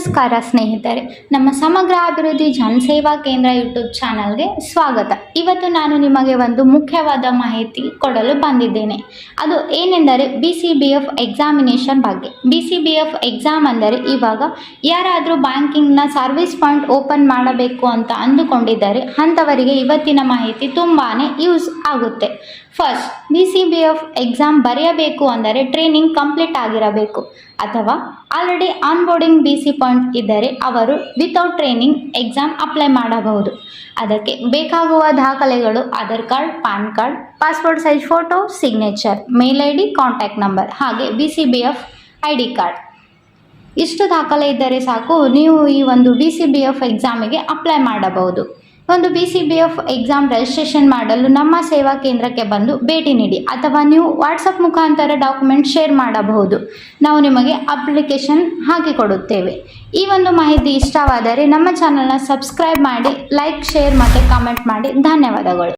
ನಮಸ್ಕಾರ ಸ್ನೇಹಿತರೆ. ನಮ್ಮ ಸಮಗ್ರ ಅಭಿವೃದ್ಧಿ ಜನಸೇವಾ ಕೇಂದ್ರ ಯೂಟ್ಯೂಬ್ ಚಾನಲ್ಗೆ ಸ್ವಾಗತ. ಇವತ್ತು ನಾನು ನಿಮಗೆ ಒಂದು ಮುಖ್ಯವಾದ ಮಾಹಿತಿ ಕೊಡಲು ಬಂದಿದ್ದೇನೆ. ಅದು ಏನೆಂದರೆ B C B F examination ಬಗ್ಗೆ. B C B F exam ಅಂದರೆ ಇವಾಗ ಯಾರಾದರೂ ಬ್ಯಾಂಕಿಂಗ್ನ ಸರ್ವಿಸ್ ಪಾಯಿಂಟ್ ಓಪನ್ ಮಾಡಬೇಕು ಅಂತ ಅಂದುಕೊಂಡಿದ್ದಾರೆ ಅಂಥವರಿಗೆ ಇವತ್ತಿನ ಮಾಹಿತಿ ತುಂಬಾ ಯೂಸ್ ಆಗುತ್ತೆ. First B C B F exam ಬರೆಯಬೇಕು ಅಂದರೆ ಟ್ರೈನಿಂಗ್ ಕಂಪ್ಲೀಟ್ ಆಗಿರಬೇಕು. ಅಥವಾ ಆಲ್ರೆಡಿ ಆನ್ಬೋರ್ಡಿಂಗ್ ಬಿ ಸಿ ಇದ್ದರೆ ಅವರು ವಿತೌಟ್ ಟ್ರೈನಿಂಗ್ ಎಕ್ಸಾಮ್ ಅಪ್ಲೈ ಮಾಡಬಹುದು. ಅದಕ್ಕೆ ಬೇಕಾಗುವ ದಾಖಲೆಗಳು Aadhaar card, PAN card passport size photo signature mail I D contact number ಹಾಗೆ B C B F I D card ಇಷ್ಟು ದಾಖಲೆ ಇದ್ದರೆ ಸಾಕು, ನೀವು ಈ ಒಂದು ಬಿ ಸಿ ಬಿ ಎಫ್ ಎಕ್ಸಾಮಿಗೆ ಅಪ್ಲೈ ಮಾಡಬಹುದು. ಒಂದು B C B F exam registration ಮಾಡಲು ನಮ್ಮ ಸೇವಾ ಕೇಂದ್ರಕ್ಕೆ ಬಂದು ಭೇಟಿ ನೀಡಿ ಅಥವಾ ನೀವು ವಾಟ್ಸಪ್ ಮುಖಾಂತರ ಡಾಕ್ಯುಮೆಂಟ್ ಶೇರ್ ಮಾಡಬಹುದು. ನಾವು ನಿಮಗೆ ಅಪ್ಲಿಕೇಶನ್ ಹಾಕಿಕೊಡುತ್ತೇವೆ. ಈ ಒಂದು ಮಾಹಿತಿ ಇಷ್ಟವಾದರೆ ನಮ್ಮ ಚಾನಲ್ನ ಸಬ್ಸ್ಕ್ರೈಬ್ ಮಾಡಿ ಲೈಕ್ ಶೇರ್ ಮತ್ತು ಕಾಮೆಂಟ್ ಮಾಡಿ. ಧನ್ಯವಾದಗಳು.